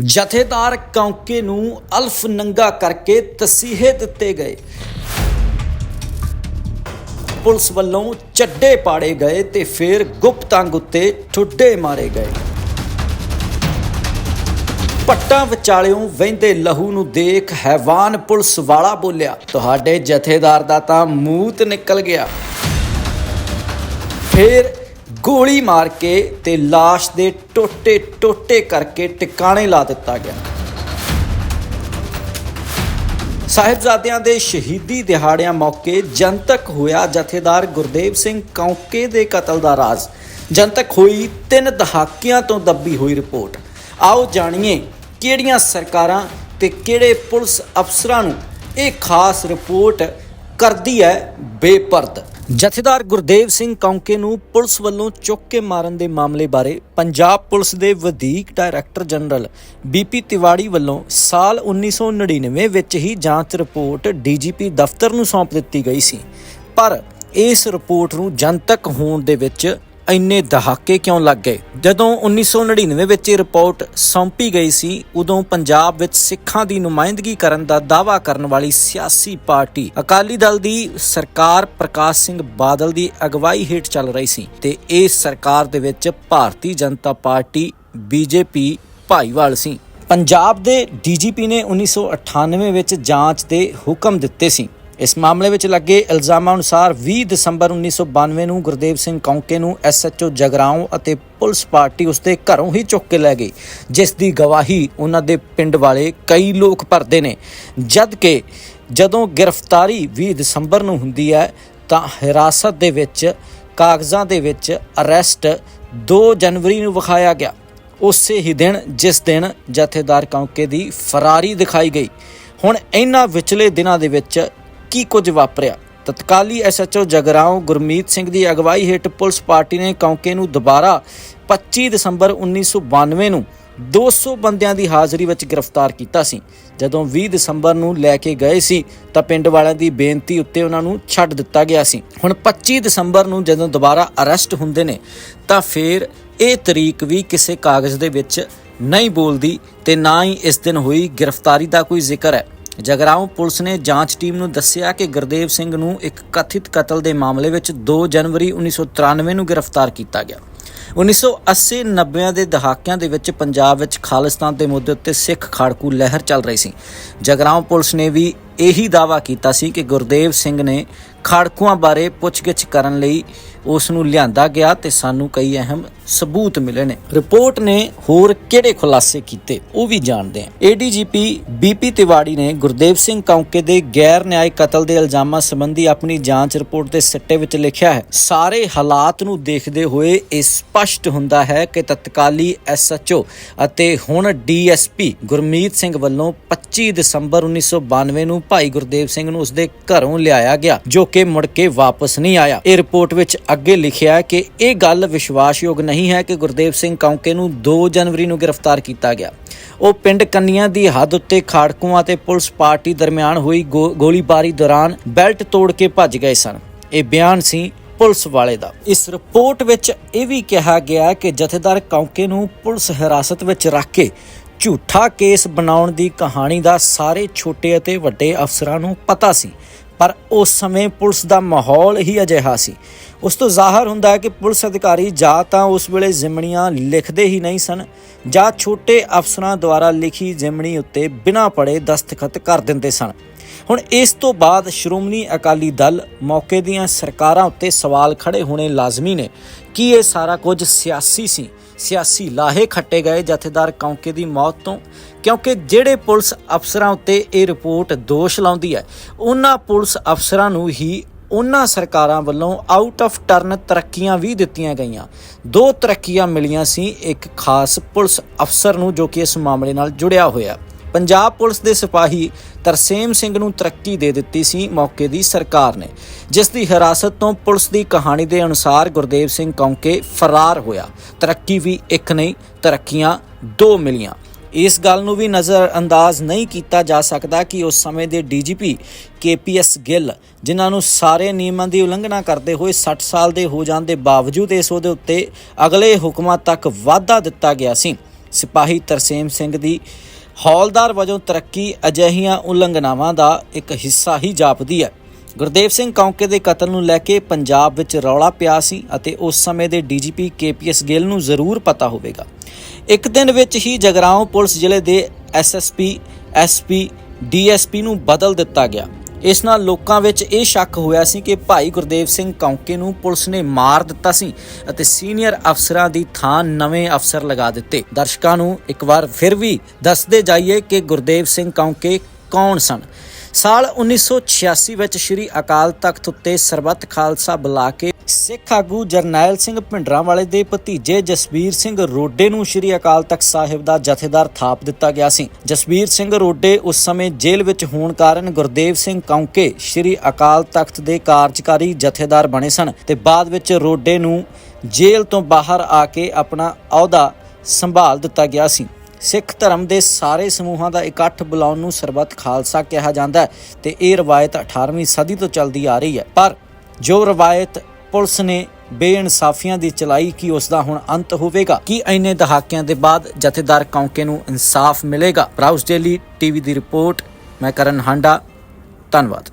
ਜਥੇਦਾਰ ਕੌਂਕੇ ਨੂੰ ਅਲਫ ਨੰਗਾ ਕਰਕੇ ਤਸੀਹੇ ਦਿੱਤੇ ਗਏ। ਪੁਲਿਸ ਵੱਲੋਂ ਚੱਡੇ ਪਾੜੇ ਗਏ ਤੇ ਫਿਰ ਗੁਪਤ ਅੰਗ ਉੱਤੇ ਠੁੱਡੇ ਮਾਰੇ ਗਏ। ਪੱਟਾਂ ਵਿਚਾਲਿਓਂ ਵਹਿੰਦੇ ਲਹੂ ਨੂੰ ਦੇਖ ਹੈਵਾਨ ਪੁਲਿਸ ਵਾਲਾ ਬੋਲਿਆ, ਤੁਹਾਡੇ ਜਥੇਦਾਰ ਦਾ ਤਾਂ ਮੂਤ ਨਿਕਲ ਗਿਆ। ਫਿਰ ਗੋਲੀ ਮਾਰ ਕੇ ਤੇ লাশ ਦੇ ਟੋਟੇ ਟੋਟੇ ਕਰਕੇ ਟਿਕਾਣੇ ਲਾ ਦਿੱਤਾ ਗਿਆ। ਸਾਹਿਬਜ਼ਾਦਿਆਂ ਦੇ ਸ਼ਹੀਦੀ ਦਿਹਾੜਿਆਂ ਮੌਕੇ ਜਨਤਕ ਹੋਇਆ ਜਥੇਦਾਰ ਗੁਰਦੇਵ ਸਿੰਘ ਕੌਂਕੇ ਦੇ ਕਤਲ ਦਾ ਰਾਜ਼। ਜਨਤਕ ਹੋਈ ਤਿੰਨ ਦਹਾਕਿਆਂ ਤੋਂ ਦੱਬੀ ਹੋਈ ਰਿਪੋਰਟ। ਆਓ ਜਾਣੀਏ ਕਿਹੜੀਆਂ ਸਰਕਾਰਾਂ ਤੇ ਕਿਹੜੇ ਪੁਲਿਸ ਅਫਸਰਾਂ ਨੂੰ ਇਹ ਖਾਸ ਰਿਪੋਰਟ ਕਰਦੀ ਹੈ ਬੇਪਰਦ। ਜਥੇਦਾਰ ਗੁਰਦੇਵ ਸਿੰਘ ਕੌਂਕੇ ਨੂੰ ਪੁਲਿਸ ਵੱਲੋਂ ਚੁੱਕ ਕੇ ਮਾਰਨ ਦੇ ਮਾਮਲੇ ਬਾਰੇ ਪੰਜਾਬ ਪੁਲਿਸ ਦੇ ਵਧੀਕ ਡਾਇਰੈਕਟਰ ਜਨਰਲ ਬੀਪੀ ਤਿਵਾੜੀ ਵੱਲੋਂ ਸਾਲ 1999 ਵਿੱਚ ਹੀ ਜਾਂਚ ਰਿਪੋਰਟ ਡੀਜੀਪੀ ਦਫ਼ਤਰ ਨੂੰ ਸੌਂਪ ਦਿੱਤੀ ਗਈ ਸੀ। ਪਰ ਇਸ ਰਿਪੋਰਟ ਨੂੰ ਜਨਤਕ ਹੋਣ ਦੇ ਵਿੱਚ ਇੰਨੇ ਦਹਾਕੇ ਕਿਉਂ ਲੱਗ ਗਏ? ਜਦੋਂ 1999 ਵਿੱਚ ਇਹ ਰਿਪੋਰਟ ਸੌਂਪੀ ਗਈ ਸੀ, ਉਦੋਂ ਪੰਜਾਬ ਵਿੱਚ ਸਿੱਖਾਂ ਦੀ ਨੁਮਾਇੰਦਗੀ ਕਰਨ ਦਾ ਦਾਅਵਾ ਕਰਨ ਵਾਲੀ ਸਿਆਸੀ ਪਾਰਟੀ ਅਕਾਲੀ ਦਲ ਦੀ ਸਰਕਾਰ ਪ੍ਰਕਾਸ਼ ਸਿੰਘ ਬਾਦਲ ਦੀ ਅਗਵਾਈ ਹੇਠ ਚੱਲ ਰਹੀ ਸੀ ਤੇ ਇਸ ਸਰਕਾਰ ਦੇ ਵਿੱਚ ਭਾਰਤੀ ਜਨਤਾ ਪਾਰਟੀ ਬੀਜੇਪੀ ਭਾਈਵਾਲ ਸੀ। ਪੰਜਾਬ ਦੇ ਡੀਜੀਪੀ ਨੇ 1998 ਵਿੱਚ ਜਾਂਚ ਦੇ ਹੁਕਮ ਦਿੱਤੇ ਸੀ। ਇਸ ਮਾਮਲੇ ਵਿੱਚ ਲੱਗੇ ਇਲਜ਼ਾਮਾਂ ਅਨੁਸਾਰ 20 ਦਸੰਬਰ 1992 ਨੂੰ ਗੁਰਦੇਵ ਸਿੰਘ ਕੌਂਕੇ ਨੂੰ ਐਸਐਚਓ ਜਗਰਾਉਂ ਅਤੇ ਪੁਲਿਸ ਪਾਰਟੀ ਉਸਦੇ ਘਰੋਂ ਹੀ ਚੁੱਕ ਕੇ ਲੈ ਗਈ, ਜਿਸ ਦੀ ਗਵਾਹੀ ਉਹਨਾਂ ਦੇ ਪਿੰਡ ਵਾਲੇ ਕਈ ਲੋਕ ਭਰਦੇ ਨੇ। ਜਦ ਕਿ ਜਦੋਂ ਗ੍ਰਿਫਤਾਰੀ 20 ਦਸੰਬਰ ਨੂੰ ਹੁੰਦੀ ਹੈ, ਤਾਂ ਹਿਰਾਸਤ ਦੇ ਵਿੱਚ ਕਾਗਜ਼ਾਂ ਦੇ ਵਿੱਚ ਅਰੈਸਟ 2 ਜਨਵਰੀ ਨੂੰ ਵਿਖਾਇਆ ਗਿਆ। ਉਸੇ ਹੀ ਦਿਨ, ਜਿਸ ਦਿਨ ਜਥੇਦਾਰ ਕੌਂਕੇ ਦੀ ਫਰਾਰੀ ਦਿਖਾਈ ਗਈ। ਹੁਣ ਇਹਨਾਂ ਵਿਚਲੇ ਦਿਨਾਂ ਦੇ ਵਿੱਚ ਕੀ ਕੁਝ ਵਾਪਰਿਆ? ਤਤਕਾਲੀ ਐਸਐਚਓ ਜਗਰਾਉਂ ਗੁਰਮੀਤ ਸਿੰਘ ਦੀ ਅਗਵਾਈ ਹੇਠ ਪੁਲਿਸ ਪਾਰਟੀ ਨੇ ਕੌਂਕੇ ਨੂੰ ਦੁਬਾਰਾ 25 ਦਸੰਬਰ 1992 ਨੂੰ 200 ਬੰਦਿਆਂ ਦੀ ਹਾਜ਼ਰੀ ਵਿੱਚ ਗ੍ਰਿਫਤਾਰ ਕੀਤਾ ਸੀ। ਜਦੋਂ 20 ਦਸੰਬਰ ਨੂੰ ਲੈ ਕੇ ਗਏ ਸੀ, ਤਾਂ ਪਿੰਡ ਵਾਲਿਆਂ ਦੀ ਬੇਨਤੀ ਉੱਤੇ ਉਹਨਾਂ ਨੂੰ ਛੱਡ ਦਿੱਤਾ ਗਿਆ ਸੀ। ਹੁਣ 25 ਦਸੰਬਰ ਨੂੰ ਜਦੋਂ ਦੁਬਾਰਾ ਅਰੈਸਟ ਹੁੰਦੇ ਨੇ, ਤਾਂ ਫਿਰ ਇਹ ਤਰੀਕ ਵੀ ਕਿਸੇ ਕਾਗਜ਼ ਦੇ ਵਿੱਚ ਨਹੀਂ ਬੋਲਦੀ ਤੇ ਨਾ ਹੀ ਇਸ ਦਿਨ ਹੋਈ ਗ੍ਰਿਫਤਾਰੀ ਦਾ ਕੋਈ ਜ਼ਿਕਰ ਹੈ। ਜਗਰਾਉਂ ਪੁਲਿਸ ਨੇ ਜਾਂਚ ਟੀਮ ਨੂੰ ਦੱਸਿਆ ਕਿ ਗੁਰਦੇਵ ਸਿੰਘ ਨੂੰ ਇੱਕ ਕਥਿਤ ਕਤਲ ਦੇ ਮਾਮਲੇ ਵਿੱਚ 2 ਜਨਵਰੀ 1993 ਨੂੰ ਗ੍ਰਿਫਤਾਰ ਕੀਤਾ ਗਿਆ। 1980 90 ਦੇ ਦਹਾਕਿਆਂ ਦੇ ਵਿੱਚ ਪੰਜਾਬ ਵਿੱਚ ਖਾਲਿਸਤਾਨ ਦੇ ਮੁੱਦੇ ਉੱਤੇ ਸਿੱਖ ਖਾੜਕੂ ਲਹਿਰ ਚੱਲ ਰਹੀ ਸੀ। ਜਗਰਾਉਂ ਪੁਲਿਸ ਨੇ ਵੀ ਇਹੀ ਦਾਵਾ ਕੀਤਾ ਸੀ ਕਿ ਗੁਰਦੇਵ ਸਿੰਘ ਨੇ ਖਾੜਕੂਆਂ ਬਾਰੇ ਪੁੱਛਗਿੱਛ ਕਰਨ ਲਈ ਉਸ ਨੂੰ ਲਿਆਂਦਾ ਗਿਆ ਤੇ ਸਾਨੂੰ ਕਈ ਅਹਿਮ ਸਬੂਤ ਮਿਲੇ ਨੇ। ਰਿਪੋਰਟ ਨੇ ਹੋਰ ਕਿਹੜੇ ਖੁਲਾਸੇ ਕੀਤੇ, ਉਹ ਵੀ ਜਾਣਦੇ ਹਾਂ। ਏਡੀਜੀਪੀ ਬੀਪੀ ਤਿਵਾੜੀ ਨੇ ਗੁਰਦੇਵ ਸਿੰਘ ਕੌਂਕੇ ਦੇ ਗੈਰ ਨਿਆਇ ਕਤਲ ਦੇ ਇਲਜ਼ਾਮਾਂ ਸੰਬੰਧੀ ਆਪਣੀ ਜਾਂਚ ਰਿਪੋਰਟ ਦੇ ਸਿੱਟੇ ਵਿੱਚ ਲਿਖਿਆ ਹੈ, ਸਾਰੇ ਹਾਲਾਤ ਨੂੰ ਦੇਖਦੇ ਹੋਏ ਇਹ ਸਪਸ਼ਟ ਹੁੰਦਾ ਹੈ ਕਿ ਤਤਕਾਲੀ ਐਸਐਚਓ ਅਤੇ ਹੁਣ ਡੀਐਸਪੀ ਗੁਰਮੀਤ ਸਿੰਘ ਵੱਲੋਂ 25 ਦਸੰਬਰ 1992 ਨੂੰ ਭਾਈ ਗੁਰਦੇਵ ਸਿੰਘ ਨੂੰ ਉਸਦੇ ਘਰੋਂ ਲਿਆਇਆ ਗਿਆ, ਜੋ ਕਿ ਮੁੜ ਕੇ ਵਾਪਸ ਨਹੀਂ ਆਇਆ। ਇਹ ਰਿਪੋਰਟ ਵਿੱਚ ਅੱਗੇ ਲਿਖਿਆ ਕਿ ਇਹ ਗੱਲ ਵਿਸ਼ਵਾਸਯੋਗ ਨਹੀਂ ਹੈ ਕਿ ਗੁਰਦੇਵ ਸਿੰਘ ਕੌਂਕੇ ਨੂੰ 2 ਜਨਵਰੀ ਨੂੰ ਗ੍ਰਿਫਤਾਰ ਕੀਤਾ ਗਿਆ। ਉਹ ਪਿੰਡ ਕੰਨੀਆਂ ਦੀ ਹੱਦ ਉੱਤੇ ਖਾੜਕੂਆਂ ਤੇ ਪੁਲਿਸ ਪਾਰਟੀ ਦਰਮਿਆਨ ਹੋਈ ਗੋਲੀਬਾਰੀ ਦੌਰਾਨ ਬੈਲਟ ਤੋੜ ਕੇ ਭੱਜ ਗਏ ਸਨ। ਇਹ ਬਿਆਨ ਸੀ ਪੁਲਿਸ ਵਾਲੇ ਦਾ। ਇਸ ਰਿਪੋਰਟ ਵਿੱਚ ਇਹ ਵੀ ਕਿਹਾ ਗਿਆ ਕਿ ਜਥੇਦਾਰ ਕੌਂਕੇ ਨੂੰ ਪੁਲਿਸ ਹਿਰਾਸਤ ਵਿੱਚ ਰੱਖ ਕੇ ਝੂਠਾ ਕੇਸ ਬਣਾਉਣ ਦੀ ਕਹਾਣੀ ਦਾ ਸਾਰੇ ਛੋਟੇ ਅਤੇ ਵੱਡੇ ਅਫਸਰਾਂ ਨੂੰ ਪਤਾ ਸੀ। ਪਰ ਉਸ ਸਮੇਂ ਪੁਲਿਸ ਦਾ ਮਾਹੌਲ ਹੀ ਅਜਿਹਾ ਸੀ। ਉਸ ਤੋਂ ਜ਼ਾਹਰ ਹੁੰਦਾ ਹੈ ਕਿ ਪੁਲਿਸ ਅਧਿਕਾਰੀ ਜਾਂ ਤਾਂ ਉਸ ਵੇਲੇ ਜ਼ਿਮਣੀਆਂ ਲਿਖਦੇ ਹੀ ਨਹੀਂ ਸਨ ਜਾਂ ਛੋਟੇ ਅਫਸਰਾਂ ਦੁਆਰਾ ਲਿਖੀ ਜ਼ਿਮਣੀ ਉੱਤੇ ਬਿਨਾਂ ਪੜੇ ਦਸਤਖਤ ਕਰ ਦਿੰਦੇ ਸਨ। ਹੁਣ ਇਸ ਤੋਂ ਬਾਅਦ ਸ਼੍ਰੋਮਣੀ ਅਕਾਲੀ ਦਲ ਮੌਕੇ ਦੀਆਂ ਸਰਕਾਰਾਂ ਉੱਤੇ ਸਵਾਲ ਖੜੇ ਹੋਣੇ ਲਾਜ਼ਮੀ ਨੇ। ਕਿ ਇਹ ਸਾਰਾ ਕੁਝ ਸਿਆਸੀ ਸੀ? ਸਿਆਸੀ ਲਾਹੇ ਖੱਟੇ ਗਏ ਜਥੇਦਾਰ ਕੌਂਕੇ ਦੀ ਮੌਤ ਤੋਂ? ਕਿਉਂਕਿ ਜਿਹੜੇ ਪੁਲਿਸ ਅਫਸਰਾਂ ਉੱਤੇ ਇਹ ਰਿਪੋਰਟ ਦੋਸ਼ ਲਾਉਂਦੀ ਹੈ, ਉਹਨਾਂ ਪੁਲਿਸ ਅਫਸਰਾਂ ਨੂੰ ਹੀ ਉਹਨਾਂ ਸਰਕਾਰਾਂ ਵੱਲੋਂ ਆਊਟ ਆਫ ਟਰਨ ਤਰੱਕੀਆਂ ਵੀ ਦਿੱਤੀਆਂ ਗਈਆਂ। ਦੋ ਤਰੱਕੀਆਂ ਮਿਲੀਆਂ ਸੀ ਇੱਕ ਖਾਸ ਪੁਲਿਸ ਅਫਸਰ ਨੂੰ ਜੋ ਕਿ ਇਸ ਮਾਮਲੇ ਨਾਲ ਜੁੜਿਆ ਹੋਇਆ। ਪੰਜਾਬ ਪੁਲਿਸ ਦੇ ਸਿਪਾਹੀ ਤਰਸੇਮ ਸਿੰਘ ਨੂੰ ਤਰੱਕੀ ਦੇ ਦਿੱਤੀ ਸੀ ਮੌਕੇ ਦੀ ਸਰਕਾਰ ਨੇ, ਜਿਸ ਦੀ ਹਿਰਾਸਤ ਤੋਂ ਪੁਲਿਸ ਦੀ ਕਹਾਣੀ ਦੇ ਅਨੁਸਾਰ ਗੁਰਦੇਵ ਸਿੰਘ ਕੌਂਕੇ ਫਰਾਰ ਹੋਇਆ। ਤਰੱਕੀ ਵੀ ਇੱਕ ਨਹੀਂ, ਤਰੱਕੀਆਂ ਦੋ ਮਿਲੀਆਂ। ਇਸ ਗੱਲ ਨੂੰ ਵੀ ਨਜ਼ਰ ਅੰਦਾਜ਼ ਨਹੀਂ ਕੀਤਾ ਜਾ ਸਕਦਾ ਕਿ ਉਸ ਸਮੇਂ ਦੇ ਡੀਜੀਪੀ ਕੇਪੀਐਸ ਗਿੱਲ, ਜਿਨ੍ਹਾਂ ਨੂੰ ਸਾਰੇ ਨਿਯਮਾਂ ਦੀ ਉਲੰਘਣਾ ਕਰਦੇ ਹੋਏ 60 ਸਾਲ ਦੇ ਹੋ ਜਾਣ ਦੇ ਬਾਵਜੂਦ ਇਸ ਉਹਦੇ ਉੱਤੇ ਅਗਲੇ ਹੁਕਮਾਂ ਤੱਕ ਵਾਧਾ ਦਿੱਤਾ ਗਿਆ ਸੀ। ਸਿਪਾਹੀ ਤਰਸੇਮ ਸਿੰਘ ਦੀ ਹੌਲਦਾਰ ਵਜੋਂ ਤਰੱਕੀ ਅਜਿਹੀਆਂ ਉਲੰਘਣਾਵਾਂ ਦਾ ਇੱਕ ਹਿੱਸਾ ਹੀ ਜਾਪਦੀ ਹੈ। ਗੁਰਦੇਵ ਸਿੰਘ ਕੌਂਕੇ ਦੇ ਕਤਲ ਨੂੰ ਲੈ ਕੇ ਪੰਜਾਬ ਵਿੱਚ ਰੌਲਾ ਪਿਆ ਸੀ ਅਤੇ ਉਸ ਸਮੇਂ ਦੇ ਡੀਜੀਪੀ ਕੇਪੀਐਸ ਗਿੱਲ ਨੂੰ ਜ਼ਰੂਰ ਪਤਾ ਹੋਵੇਗਾ। ਇੱਕ ਦਿਨ ਵਿੱਚ ਹੀ ਜਗਰਾਉਂ ਪੁਲਿਸ ਜ਼ਿਲ੍ਹੇ ਦੇ ਐਸਐਸਪੀ ਐਸਪੀ ਡੀਐਸਪੀ ਨੂੰ ਬਦਲ ਦਿੱਤਾ ਗਿਆ। ਇਸ ਨਾਲ ਲੋਕਾਂ ਵਿੱਚ ਇਹ ਸ਼ੱਕ ਹੋਇਆ ਸੀ ਕਿ ਭਾਈ ਗੁਰਦੇਵ ਸਿੰਘ ਕੌਂਕੇ ਨੂੰ ਪੁਲਿਸ ਨੇ ਮਾਰ ਦਿੱਤਾ ਸੀ ਅਤੇ ਸੀਨੀਅਰ ਅਫਸਰਾਂ ਦੀ ਥਾਂ ਨਵੇਂ ਅਫਸਰ ਲਗਾ ਦਿੱਤੇ। ਦਰਸ਼ਕਾਂ ਨੂੰ ਇੱਕ ਵਾਰ ਫਿਰ ਵੀ ਦੱਸਦੇ ਜਾਈਏ ਕਿ ਗੁਰਦੇਵ ਸਿੰਘ ਕੌਂਕੇ ਕੌਣ ਸਨ। ਸਾਲ 1986 ਵਿੱਚ ਸ੍ਰੀ ਅਕਾਲ ਤਖਤ ਉੱਤੇ ਸਰਬੱਤ ਖਾਲਸਾ ਬੁਲਾ ਕੇ ਸਿੱਖ ਆਗੂ ਜਰਨੈਲ ਸਿੰਘ ਭਿੰਡਰਾਂਵਾਲੇ ਦੇ ਭਤੀਜੇ ਜਸਬੀਰ ਸਿੰਘ ਰੋਡੇ ਨੂੰ ਸ੍ਰੀ ਅਕਾਲ ਤਖਤ ਸਾਹਿਬ ਦਾ ਜਥੇਦਾਰ ਥਾਪ ਦਿੱਤਾ ਗਿਆ ਸੀ। ਜਸਬੀਰ ਸਿੰਘ ਰੋਡੇ ਉਸ ਸਮੇਂ ਜੇਲ੍ਹ ਵਿੱਚ ਹੋਣ ਕਾਰਨ ਗੁਰਦੇਵ ਸਿੰਘ ਕੌਂਕੇ ਸ੍ਰੀ ਅਕਾਲ ਤਖਤ ਦੇ ਕਾਰਜਕਾਰੀ ਜਥੇਦਾਰ ਬਣੇ ਸਨ ਤੇ ਬਾਅਦ ਵਿੱਚ ਰੋਡੇ ਨੂੰ ਜੇਲ੍ਹ ਤੋਂ ਬਾਹਰ ਆ ਕੇ ਆਪਣਾ ਅਹੁਦਾ ਸੰਭਾਲ ਦਿੱਤਾ ਗਿਆ ਸੀ। ਸਿੱਖ ਧਰਮ ਦੇ ਸਾਰੇ ਸਮੂਹਾਂ ਦਾ ਇਕੱਠ ਬੁਲਾਉਣ ਨੂੰ ਸਰਬੱਤ ਖਾਲਸਾ ਕਿਹਾ ਜਾਂਦਾ ਹੈ ਤੇ ਇਹ ਰਵਾਇਤ 18ਵੀਂ ਸਦੀ ਤੋਂ ਚੱਲਦੀ ਆ ਰਹੀ ਹੈ। ਪਰ ਜੋ ਰਵਾਇਤ ਪੁਲਿਸ ਨੇ ਬੇਇਨਸਾਫੀਆਂ ਦੀ ਚਲਾਈ ਕਿ ਉਸ ਦਾ ਹੁਣ ਅੰਤ ਹੋਵੇਗਾ। ਕੀ ਇੰਨੇ ਦਹਾਕਿਆਂ ਦੇ ਬਾਅਦ ਜਥੇਦਾਰ ਕੌਂਕੇ ਨੂੰ ਇਨਸਾਫ ਮਿਲੇਗਾ? ਬਰਾਊਸ ਡੇਲੀ ਟੀਵੀ ਦੀ ਰਿਪੋਰਟ, ਮੈਂ ਕਰਨ ਹਾਂਡਾ, ਧੰਨਵਾਦ।